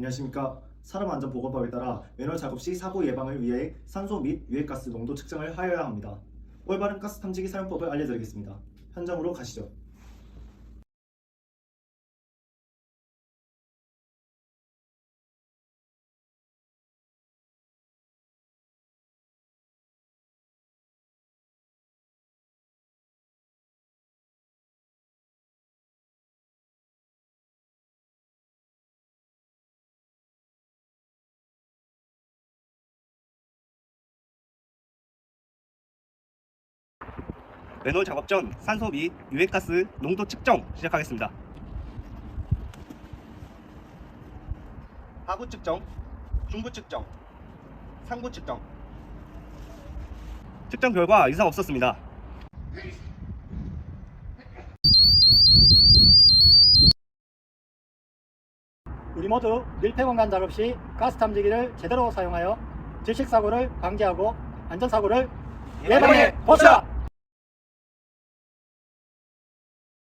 안녕하십니까. 산업안전 보건법에 따라 매뉴얼 작업 시 사고 예방을 위해 산소 및 유해가스 농도 측정을 하여야 합니다. 올바른 가스 탐지기 사용법을 알려드리겠습니다. 현장으로 가시죠. 매놀 작업 전 산소 및 유해가스 농도 측정 시작하겠습니다. 하부 측정, 중부 측정, 상부 측정. 측정 결과 이상 없었습니다. 우리 모두 밀폐 공간 작업 시 가스 탐지기를 제대로 사용하여 질식 사고를 방지하고 안전 사고를 예방해 봅시다.